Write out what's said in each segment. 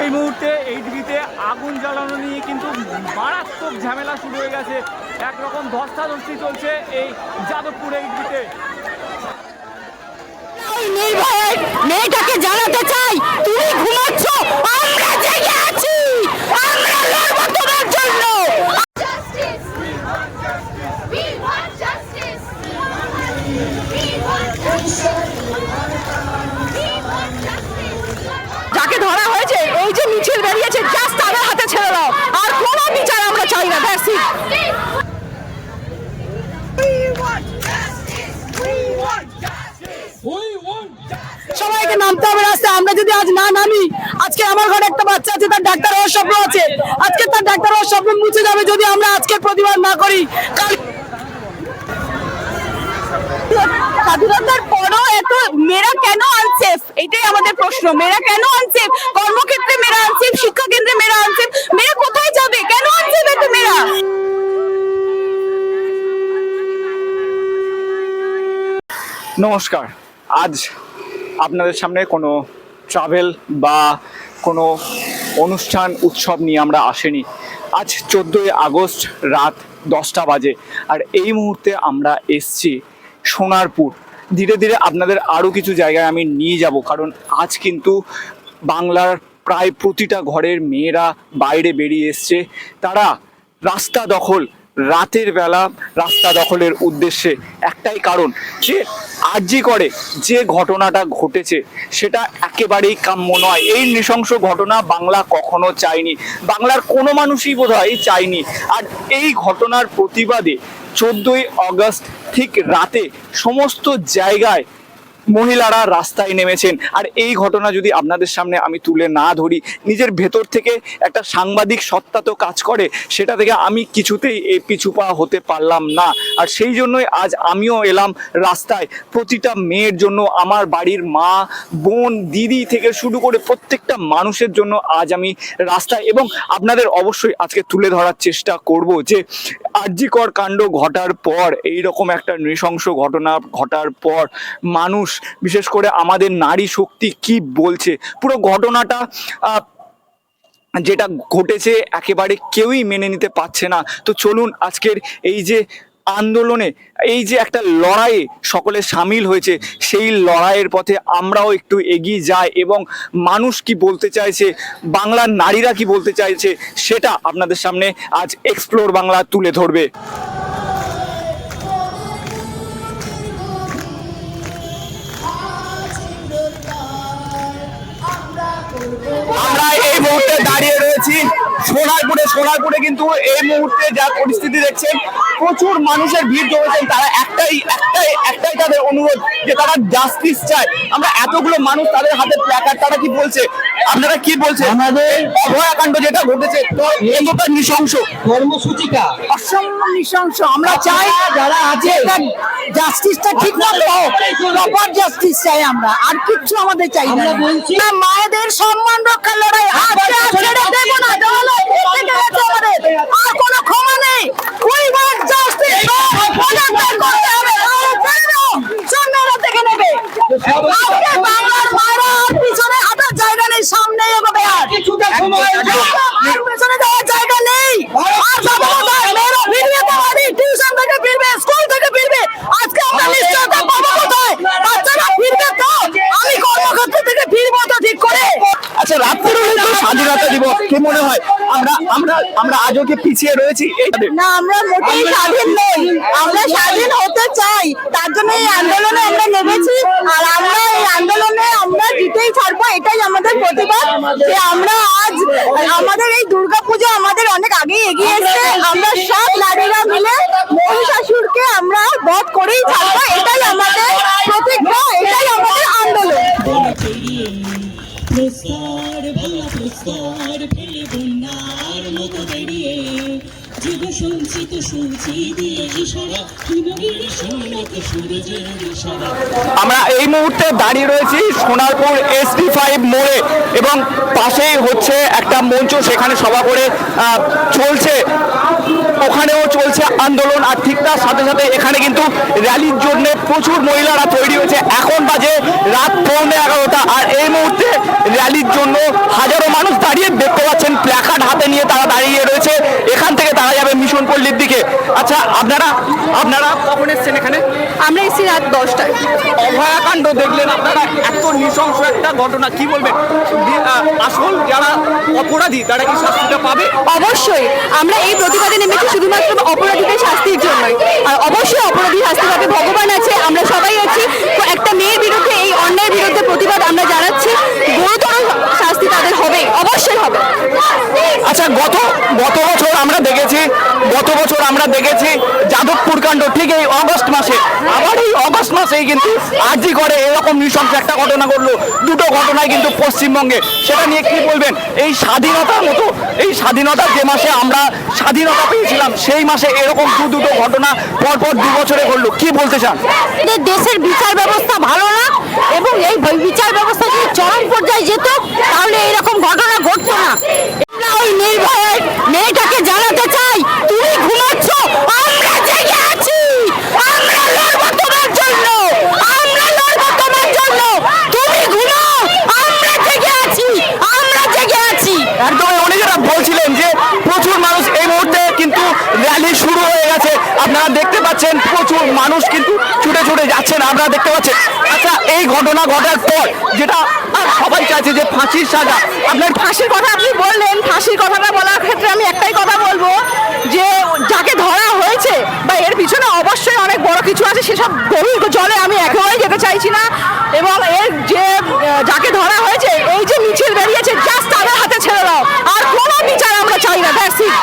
এই মুহূর্তে এই ডিবিতে আগুন জ্বালানো নিয়ে কিন্তু মারাত্মক ঝামেলা শুরু হয়ে গেছে একরকম ধস্তাধস্তি চলছে এই যাদবপুর এই ডিবিতে মেয়েটাকে জানাতে চাই তুমি ঘুমাচ্ছ আমরা জেগে আছি আমরা লড়বো তোমার জন্য justice. We want justice. We want justice. We want justice. যাকে ধরা হয়েছে এই যে মিছিল বেরিয়েছে জাস্ট তাদের হাতে ছেড়ে দাও। আর কোনো বিচার আমরা চাই না দ্যাটস সবাইকে নামতে হবে রাস্তায়, আমরা যদি আজ না নামি, আজকে আমার ঘরে একটা বাচ্চা আছে, তার ডাক্তার হওয়ার স্বপ্ন আছে। আজকে তার ডাক্তার হওয়ার স্বপ্ন মুছে যাবে যদি আমরা আজকে প্রতিবাদ না করি। কাল স্বাধীনতার পরও এত মেয়েরা কেন আনসেফ এটাই আমাদের প্রশ্ন। মেয়েরা কেন আনসেফ কর্মক্ষেত্রে মেয়েরা আনসেফ শিক্ষা কেন্দ্রে মেয়েরা আনসেফ মেয়েরা কোথায় যাবে? কেন আনসেফ এত মেয়েরা? নমস্কার। আজ আপনাদের সামনে কোনো ট্রাভেল বা কোনো অনুষ্ঠান, উৎসব নিয়ে আমরা আসেনি। আজ চোদ্দোই আগস্ট রাত দশটা বাজে। আর এই মুহূর্তে আমরা এসছি সোনারপুর। ধীরে ধীরে আপনাদের আরও কিছু জায়গায় আমি নিয়ে যাব, কারণ আজ কিন্তু বাংলার প্রায় প্রতিটা ঘরের মেয়েরা বাইরে বেরিয়ে এসছে। তারা রাস্তা দখল, রাতের বেলা রাস্তা দখলের উদ্দেশ্যে একটাই কারণ, যে আর্জি করে, যে ঘটনাটা ঘটেছে, সেটা একেবারেই কাম্য নয়। এই নৃশংস ঘটনা বাংলা কখনো চায়নি। বাংলার কোনো মানুষই বোধ হয় চায়নি। আর এই ঘটনার প্রতিবাদে চোদ্দোই অগস্ট ঠিক রাতে সমস্ত জায়গায় মহিলারা রাস্তায় নেমেছেন। আর এই ঘটনা যদি আপনাদের সামনে আমি তুলে না ধরি, নিজের ভেতর থেকে একটা সাংবাদিক সত্তা তো কাজ করে, সেটা থেকে আমি কিছুতেই এই পিছুপা হতে পারলাম না। আর সেই জন্যই আজ আমিও এলাম রাস্তায়। প্রতিটা মেয়ের জন্য, আমার বাড়ির মা, বোন, দিদি থেকে শুরু করে প্রত্যেকটা মানুষের জন্য আজ আমি রাস্তায়। এবং আপনাদের অবশ্যই আজকে তুলে ধরার চেষ্টা করব যে, আর্যিকর কাণ্ড ঘটার পর এই রকম একটা নৃশংস ঘটনা ঘটার পর, মানুষ বিশেষ করে আমাদের নারী শক্তি কি বলছে? পুরো ঘটনাটা যেটা ঘটেছে একেবারে কেউই মেনে নিতে পারছে না। তো চলুন আজকের এই যে আন্দোলনে, এই যে একটা লড়াইয়ে সকলে সামিল হয়েছে, সেই লড়াইয়ের পথে আমরাও একটু এগিয়ে যাই এবং মানুষ কি বলতে চাইছে, বাংলার নারীরা কি বলতে চাইছে, সেটা আপনাদের সামনে আজ এক্সপ্লোর বাংলা তুলে ধরবে। রয়েছি সোনারপুরে সোনারপুরে কিন্তু এই মুহূর্তে যা পরিস্থিতি দেখছেন প্রচুর মানুষের ভিড় জমেছেন। তারা একটাই একটাই একটাই তাদের অনুরোধ যে তারা জাস্টিস চায়। আমরা এতগুলো মানুষ তাদের হাতে প্ল্যাকার্ড তারা কি বলছে? আপনারা কি বলছেন? আমাদের অভয়াকাণ্ড যেটা ঘটেছে তো এতটা নৃশংস। কর্মসূচিটা অসম্ভব নৃশংস। আমরা চাই যারা আছে জাস্টিসটা ঠিক মতো প্রপার জাস্টিস চাই আমরা। আর কিচ্ছু আমাদের চাই না। বলছি মায়েদের সম্মান রক্ষার লড়াই। আজকে ছেড়ে দেব না। বাংলার মায়েরা পিছনে হাঁটার জায়গা নেই সামনে আর কিছুটা সময় আর পেছনে যাওয়ার জায়গা নেই আর যাব কোথায় মেয়েরা ফিরবে তো বাড়ি টিউশন থেকে ফিরবে স্কুল থেকে ফিরবে আজকে আমরা নিশ্চয়তা পাবো কোথায় বাচ্চারা ফিরবে তো আমি কর্মক্ষেত্র থেকে ফিরবো তো ঠিক করে আচ্ছা রাত্রের হলে তো স্বাধীনতা দিবস কি মনে হয় আমরা আমরা আমরা আজও কি পিছিয়ে রয়েছি না আমরা মোটেই স্বাধীন নই। আমরা স্বাধীন হতে চাই। তার জন্য এই আন্দোলনে আমরা নেমেছি। আর আমরা এই আন্দোলনে আমরা জিতেই ছাড়বো এটাই আমাদের প্রতিবাদ যে আমরা আজ আমাদের এই দুর্গাপুজো আমাদের অনেক আগে এগিয়ে এসেছে। আমরা সব নারীরা মিলে মহিষাসুরকে আমরা বধ করেই ছাড়বো। এটাই আমাদের প্রতিজ্ঞা এটাই আমাদের আন্দোলন। দিয়ে আমরা এই মুহূর্তে দাঁড়িয়ে রয়েছি সোনারপুর এসপি ফাইভ মোড়ে এবং পাশেই হচ্ছে একটা মঞ্চ, সেখানে সভা করে চলছে। ওখানেও চলছে আন্দোলন আর ঠিক তার সাথে সাথে এখানে কিন্তু র্যালির জন্য প্রচুর মহিলারা তৈরি হয়েছে। এখন বাজে রাত পৌনে এগারোটা আর এই মুহূর্তে র্যালির জন্য হাজারো মানুষ দাঁড়িয়ে দেখতে পাচ্ছেন। প্ল্যাকার্ড হাতে নিয়ে তারা দাঁড়িয়ে রয়েছে। এখান মিশন পল্লীর দিকে। আচ্ছা আপনারা আপনারা কখন এসছেন এখানে? আমরা এসেছি রাত দশটায়। অভয়াকাণ্ড দেখলেন আপনারা? এত নৃশংস একটা ঘটনা কি বলবেন? আসল যারা অপরাধী তারা কি শাস্তিটা পাবে? অবশ্যই। আমরা এই প্রতিবাদে নেমেছি শুধুমাত্র অপরাধীদের শাস্তির জন্যই। আর অবশ্যই অপরাধী শাস্তি পাবে ভগবান আছে আমরা সবাই আছি। তো একটা মেয়ের বিরুদ্ধে এই অন্যায়ের বিরুদ্ধে প্রতিবাদ আমরা জানাচ্ছি। গুরুতর শাস্তি তাদের হবে অবশ্যই হবে আচ্ছা গত গত বছর আমরা দেখেছি গত বছর আমরা দেখেছি যাদবপুর কাণ্ড ঠিক এই অগস্ট মাসে। আবার এই অগস্ট মাসেই কিন্তু আজই করে এরকম নৃশংস একটা ঘটনা ঘটলো। দুটো ঘটনায় কিন্তু পশ্চিমবঙ্গে। সেটা নিয়ে কি বলবেন? এই স্বাধীনতার মতো, এই স্বাধীনতার যে মাসে আমরা স্বাধীনতা পেয়েছিলাম, সেই মাসে এরকম দু দুটো ঘটনা পরপর দু বছরে ঘটলো। কি বলতে চান? দেশের বিচার ব্যবস্থা ভালো না এবং এই বিচার ব্যবস্থা যদি চরম পর্যায়ে যেত, তাহলে এরকম ঘটনা ঘটতো না। ওই নির্ভয়ের মেয়েটাকে জানাতে চাই তুমি ঘুমাচ্ছ আমরা জেগে আছি আমরা লড়বো তোমার জন্য আমরা লড়বো তোমার জন্য তুমি ঘুমাও আমরা জেগে আছি আমরা জেগে আছি একদমই উনি যেটা বলছিলেন যে প্রচুর মানুষ এই মুহূর্তে কিন্তু র্যালি শুরু হয়ে গেছে আপনারা দেখতে পাচ্ছেন প্রচুর মানুষ কিন্তু ছুটে ছুটে যাচ্ছেন আপনারা দেখতে পাচ্ছেন আচ্ছা এই ঘটনা ঘটার পর যেটা সবাই চাইছে যে ফাঁসির সাজা, আপনার ফাঁসির কথা আপনি বললেন, ফাঁসির কথাটা বলার ক্ষেত্রে আমি একটাই কথা বলব যে যাকে ধরা হয়েছে বা এর পিছনে অবশ্যই অনেক বড় কিছু আছে, সেসব গভীর জলে আমি একেবারেই যেতে চাইছি না। এবং এর যে যাকে ধরা হয়েছে, এই যে মিছিল বেরিয়েছে জাস্ট তাদের হাতে ছেড়ে দাও। আর কোনো বিচার আমরা চাই না ইট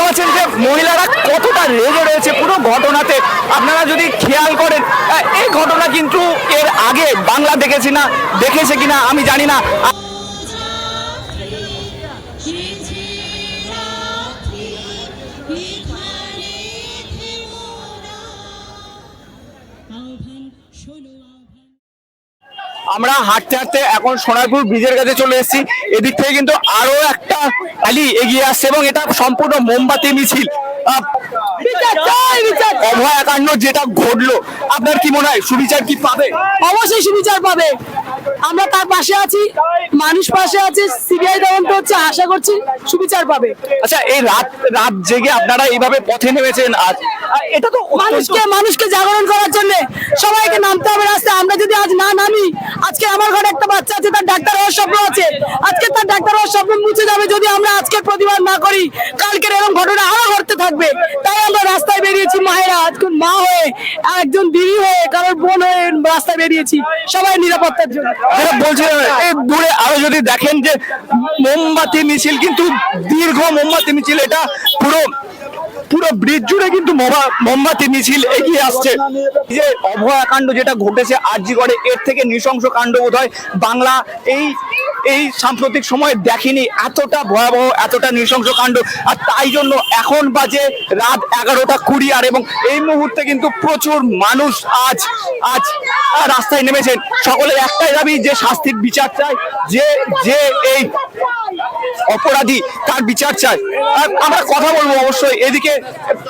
দেখতে পাচ্ছেন যে মহিলারা কতটা রেগে রয়েছে পুরো ঘটনাতে। আপনারা যদি খেয়াল করেন এই ঘটনা কিন্তু এর আগে বাংলা দেখেছি না, দেখেছে কিনা আমি জানি না রাত্রি এখানে থেমো না। আহ্বান শোনো আহ্বান আমরা হাঁটতে হাঁটতে এখন সোনারপুর ব্রিজের কাছে চলে এসেছি। এদিক থেকে কিন্তু আরও একটা আলি এগিয়ে আসছে এবং এটা সম্পূর্ণ মোমবাতি মিছিল। অভয়াকাণ্ড যেটা ঘটলো আপনার কি মনে হয়? সুবিচার কি পাবে? অবশ্যই সুবিচার পাবে। আমরা তার পাশে আছি মানুষ পাশে আছে সিবিআই তদন্ত হচ্ছে আশা করছি সুবিচার পাবে। আচ্ছা এই রাত রাত জেগে আপনারা এইভাবে পথে নেমেছেন আজ এটা তো মানুষকে মানুষকে জাগরণ করার জন্য সবাইকে নামতে হবে রাস্তায়। আমরা যদি আজ না নামি আজকে আমার ঘরে একটা বাচ্চা আছে তার ডাক্তার হওয়ার স্বপ্ন আছে। আজকে তার ডাক্তার হওয়ার স্বপ্ন মুছে যাবে যদি আমরা আজকে প্রতিবাদ না করি কালকের এরকম ঘটনা আরও ঘটতে থাকবে। তাই আমরা রাস্তায় বেরিয়েছি মায়েরা আজকে মা হয়ে একজন দিদি হয়ে কারোর বোন হয়ে রাস্তায় বেরিয়েছি সবাই নিরাপত্তার জন্য। যেটা বলছি এই দূরে আরও যদি দেখেন যে মোমবাতি মিছিল, কিন্তু দীর্ঘ মোমবাতি মিছিল, এটা পুরো পুরো ব্রিজ জুড়ে কিন্তু মোমা- মোমবাতি মিছিল এগিয়ে আসছে। যে অভয়াকাণ্ড যেটা ঘটেছে আরজিগড়ে এর থেকে নৃশংস কাণ্ড বোধ হয় বাংলা এই এই সাম্প্রতিক সময়ে দেখেনি। এতটা ভয়াবহ, এতটা নৃশংস কাণ্ড। আর তাই জন্য এখন বাজে রাত এগারোটা কুড়ি, আর এবং এই মুহূর্তে কিন্তু প্রচুর মানুষ আজ আজ রাস্তায় নেমেছেন। সকলের একটাই দাবি, যে শাস্তির বিচার চাই, যে যে এই অপরাধী তার বিচার চাই আমরা কথা বলব অবশ্যই। এদিকে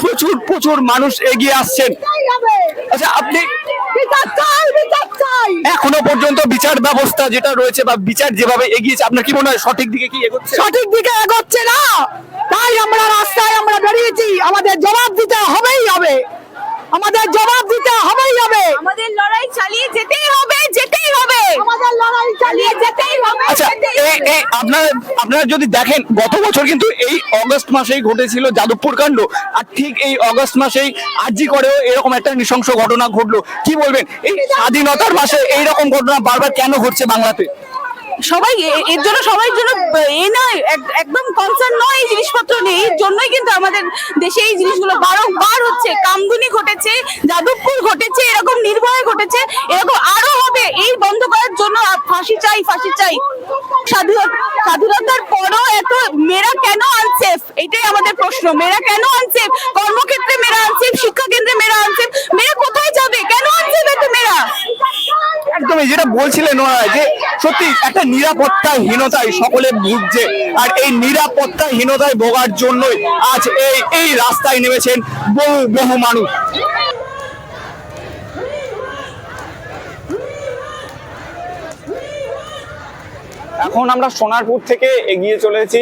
প্রচুর প্রচুর মানুষ এগিয়ে আসছেন। আচ্ছা আপনি এখনও পর্যন্ত বিচার ব্যবস্থা যেটা রয়েছে বা বিচার যেভাবে এগিয়েছে আপনার কি মনে হয় সঠিক দিকে কি এগোচ্ছে? সঠিক দিকে এগোচ্ছে না। তাই আমরা রাস্তায় আমরা বেরিয়েছি আমাদের জবাব দিতে হবেই হবে আমাদের জবাব দিতে হবেই হবে আমাদের লড়াই চালিয়ে যেতেই হবে যেতেই হবে আমাদের লড়াই চালিয়ে যেতেই হবে আচ্ছা এই এই আপনারা যদি দেখেন, গত বছর কিন্তু এই অগস্ট মাসেই ঘটেছিল যাদবপুর কাণ্ড। আর ঠিক এই অগস্ট মাসেই আরজি করেও এরকম একটা নৃশংস ঘটনা ঘটলো। কি বলবেন? এই স্বাধীনতার মাসে এইরকম ঘটনা বারবার কেন ঘটছে বাংলাতে? সবাই এর জন্য সবাই জন্য এ নয়, এক- একদম কনসার্ন নয় এই জিনিসপত্র নিয়ে। এর জন্যই কিন্তু আমাদের দেশে এই জিনিসগুলো বারংবার হচ্ছে। কামদুনি ঘটেছে, যাদবপুর ঘটেছে, এরকম নির্ভয় ঘটেছে, এরকম আরও হবে এই বন্ধ করার জন্য আ- ফাঁসি চাই ফাঁসি চাই। স্বাধীনতার পরও এত মেয়েরা কেন আনসেফ এটাই আমাদের প্রশ্ন। মেয়েরা কেন আনসেফ কর্মক্ষেত্রে মেয়েরা আনসেফ শিক্ষা কেন্দ্রে মেয়েরা আনসেফ মেয়েরা কোথায় যাবে? কেন আনসেফ এত মেয়েরা? একদমই যেটা বলছিলেন ওনারা যে সত্যি একটা নিরাপত্তাহীনতায় সকলে ভুগছে। আর এই নিরাপত্তাহীনতায় ভোগার জন্যই আজ এই এই রাস্তায় নেমেছেন বহু বহু মানুষ। এখন আমরা সোনারপুর থেকে এগিয়ে চলেছি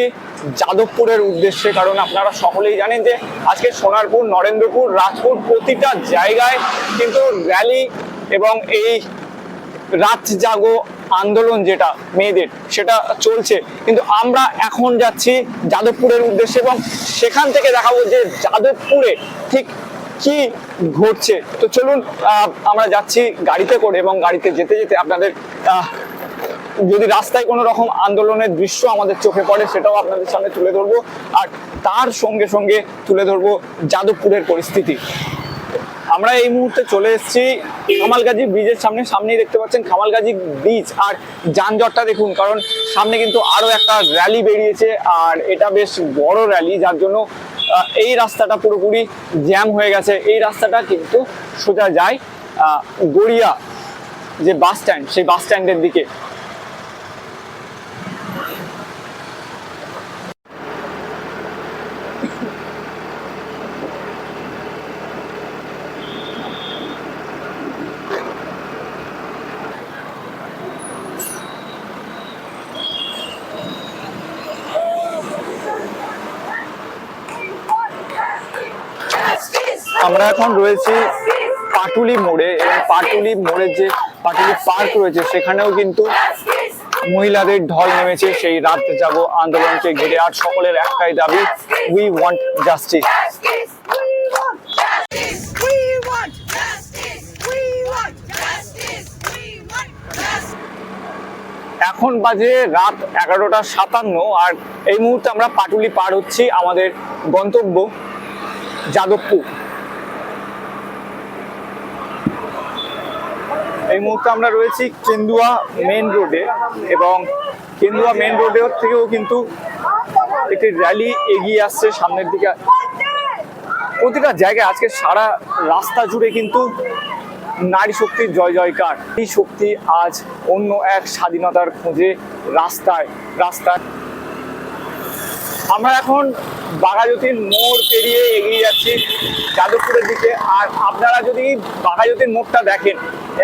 যাদবপুরের উদ্দেশ্যে, কারণ আপনারা সকলেই জানেন যে আজকে সোনারপুর, নরেন্দ্রপুর, রাজপুর প্রতিটা জায়গায় কিন্তু র্যালি এবং এই রাত জাগো আন্দোলন যেটা মেয়েদের, সেটা চলছে। কিন্তু আমরা এখন যাচ্ছি যাদবপুরের উদ্দেশ্যে এবং সেখান থেকে দেখাবো যে যাদবপুরে ঠিক কি ঘটছে। তো চলুন আমরা যাচ্ছি গাড়িতে করে এবং গাড়িতে যেতে যেতে আপনাদের যদি রাস্তায় কোনো রকম আন্দোলনের দৃশ্য আমাদের চোখে পড়ে, সেটাও আপনাদের সামনে তুলে ধরবো। আর তার সঙ্গে সঙ্গে তুলে ধরবো যাদবপুরের পরিস্থিতি। আমরা এই মুহূর্তে চলে এসেছি কামালগাজি ব্রিজের সামনে। সামনেই দেখতে পাচ্ছেন কামালগাজি ব্রিজ। আর যানজটটা দেখুন, কারণ সামনে কিন্তু আরও একটা র্যালি বেরিয়েছে, আর এটা বেশ বড় র্যালি যার জন্য এই রাস্তাটা পুরোপুরি জ্যাম হয়ে গেছে। এই রাস্তাটা কিন্তু সোজা যায় গড়িয়া যে বাস স্ট্যান্ড সেই বাস স্ট্যান্ডের দিকে। আমরা এখন রয়েছি পাটুলি মোড়ে এবং পাটুলি মোড়ের যে পাটুলি পার্ক রয়েছে, সেখানেও কিন্তু মহিলাদের ঢল নেমেছে সেই রাত জাগো আন্দোলনকে ঘিরে, আর সকলের একটাই দাবি উই ওয়ান্ট জাস্টিস. এখন বাজে রাত এগারোটা সাতান্ন, আর এই মুহূর্তে আমরা পাটুলি পার হচ্ছি আমাদের গন্তব্য যাদবপুর এই মুহূর্তে আমরা রয়েছি কেন্দুয়া মেন রোডে এবং কেন্দুয়া মেন রোডে থেকেও কিন্তু একটি র্যালি এগিয়ে আসছে সামনের দিকে। প্রতিটা জায়গায় আজকে সারা রাস্তা জুড়ে কিন্তু নারী শক্তির জয় জয়কার। এই শক্তি আজ অন্য এক স্বাধীনতার খোঁজে রাস্তায় রাস্তায় আমরা এখন বাঘাযতীন মোড় পেরিয়ে এগিয়ে যাচ্ছি যাদবপুরের দিকে। আর আপনারা যদি বাঘাযতীন মোড়টা দেখেন,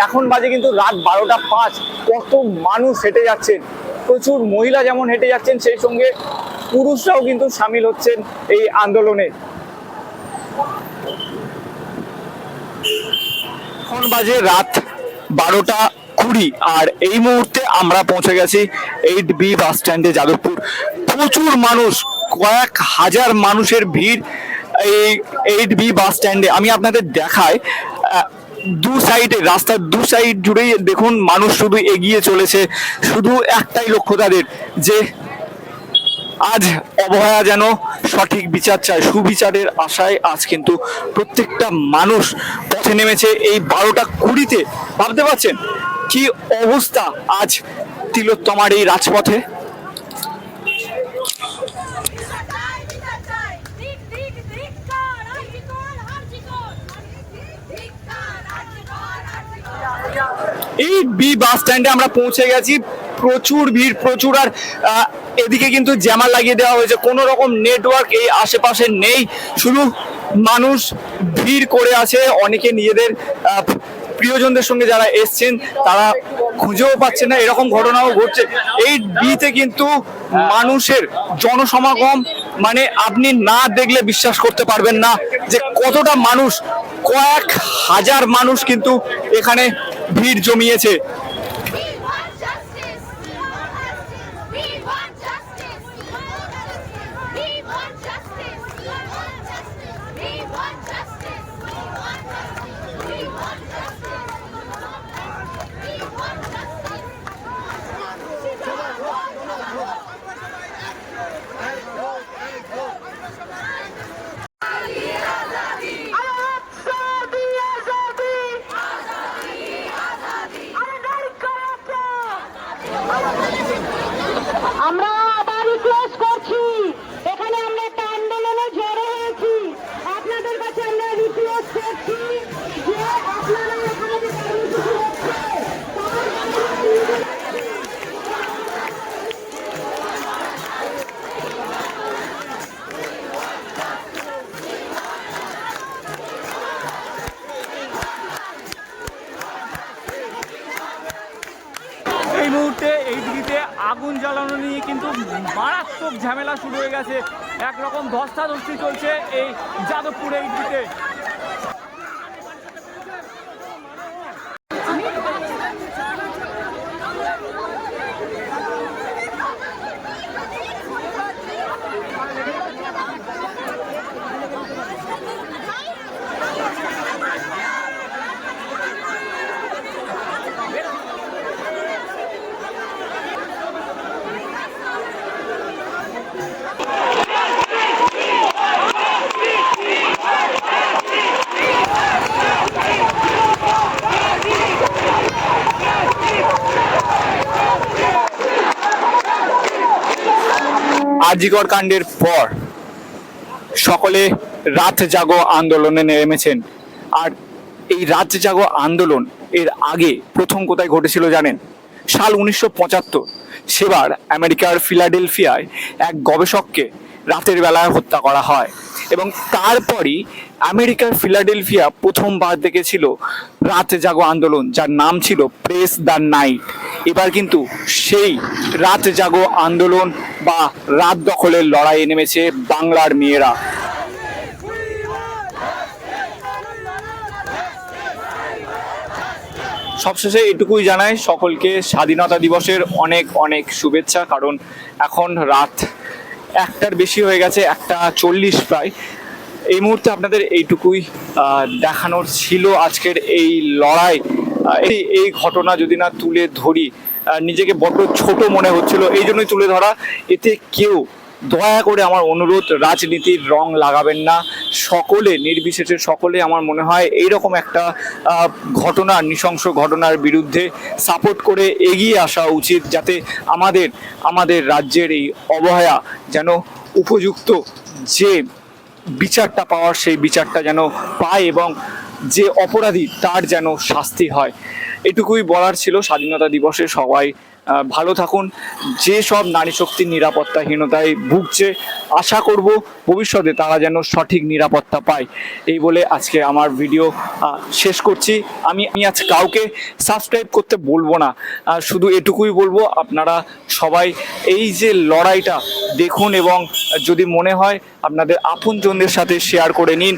এখন বাজে কিন্তু রাত বারোটা পাঁচ। কত মানুষ হেঁটে যাচ্ছেন, প্রচুর মহিলা যেমন হেঁটে যাচ্ছেন, সেই সঙ্গে পুরুষরাও কিন্তু সামিল হচ্ছেন এই আন্দোলনে। এখন বাজে রাত বারোটা কুড়ি, আর এই মুহূর্তে আমরা পৌঁছে গেছি এইট বি বাস স্ট্যান্ডে যাদবপুর। প্রচুর মানুষ কয়েক হাজার মানুষের ভিড় এই এইট বি বাস স্ট্যান্ডে। আমি আপনাদের আহ, দু সাইডে রাস্তার দু সাইড জুড়েই দেখুন মানুষ শুধু এগিয়ে চলেছে শুধু একটাই লক্ষ্য তাদের যে আজ অবহেলা যেন সঠিক বিচার চায় সুবিচারের আশায় আজ কিন্তু প্রত্যেকটা মানুষ পথে নেমেছে এই বারোটা কুড়িতে। ভাবতে পারছেন কি অবস্থা আজ তিলোত্তমার এই রাজপথে চাই বিচার চাই দিক দিক ধিক্কার আর্জিকর আর্জিকর ধিক্কার আর্জিকর আর্জিকর এই বি বাস স্ট্যান্ডে আমরা পৌঁছে গেছি। প্রচুর ভিড়, প্রচুর আর এদিকে কিন্তু জ্যামার লাগিয়ে দেওয়া হয়েছে। কোনো রকম নেটওয়ার্ক এই আশেপাশে নেই। শুধু মানুষ ভিড় করে আছে। অনেকে নিজেদের প্রিয়জনদের সঙ্গে যারা এসছেন, তারা খুঁজেও পাচ্ছে না। এরকম ঘটনাও ঘটছে। এই বিতে কিন্তু মানুষের জনসমাগম মানে আপনি না দেখলে বিশ্বাস করতে পারবেন না যে কতটা মানুষ, কয়েক হাজার মানুষ কিন্তু এখানে ভিড় জমিয়েছে। আগুন জ্বালানো নিয়ে কিন্তু মারাত্মক ঝামেলা শুরু হয়ে গেছে। একরকম ধস্তাধস্তি চলছে এই যাদবপুরের দিকে। আজিগড় কাণ্ডের পর সকলে রাত জাগো আন্দোলনে নেমেছেন। আর এই রাত জাগো আন্দোলন এর আগে প্রথম কোথায় ঘটেছিল জানেন? সাল উনিশশো পঁচাত্তর। সেবার আমেরিকার ফিলাডেলফিয়ায় এক গবেষককে রাতের বেলায় হত্যা করা হয়। এবং তারপরই আমেরিকার ফিলাডেলফিয়া প্রথমবার দেখেছিল রাত জাগো আন্দোলন, যার নাম ছিল প্রেস দ্য নাইট। এবার কিন্তু সেই রাত জাগো আন্দোলন বা রাত দখলের লড়াইয়ে নেমেছে বাংলার মেয়েরা। সবশেষে এটুকুই জানাই, সকলকে স্বাধীনতা দিবসের অনেক অনেক শুভেচ্ছা, কারণ এখন রাত একটার বেশি হয়ে গেছে, একটা চল্লিশ প্রায়। এই মুহূর্তে আপনাদের এইটুকুই দেখানোর ছিল আজকের এই লড়াই। এই এই ঘটনা যদি না তুলে ধরি নিজেকে বড্ড ছোট মনে হচ্ছিল, এই জন্যই তুলে ধরা। এতে কেউ দয়া করে আমার অনুরোধ, রাজনীতির রং লাগাবেন না। সকলে, নির্বিশেষে সকলে আমার মনে হয় এইরকম একটা ঘটনা, নৃশংস ঘটনার বিরুদ্ধে সাপোর্ট করে এগিয়ে আসা উচিত যাতে আমাদের আমাদের রাজ্যের এই অবহেলা যেন উপযুক্ত যে বিচারটা পাওয়ার সেই বিচারটা যেন পায় এবং যে অপরাধী তার যেন শাস্তি হয়। এটুকুই বলার ছিল স্বাধীনতা দিবসে সবাই ভালো থাকুন। যে সব নারী শক্তির নিরাপত্তাহীনতায় ভুগছে, আশা করব ভবিষ্যতে তারা যেন সঠিক নিরাপত্তা পায়। এই বলে আজকে আমার ভিডিও শেষ করছি। আমি আমি আজ কাউকে সাবস্ক্রাইব করতে বলব না। শুধু এটুকুই বলব, আপনারা সবাই এই যে লড়াইটা দেখুন এবং যদি মনে হয় আপনাদের আপনজনদের সাথে শেয়ার করে নিন।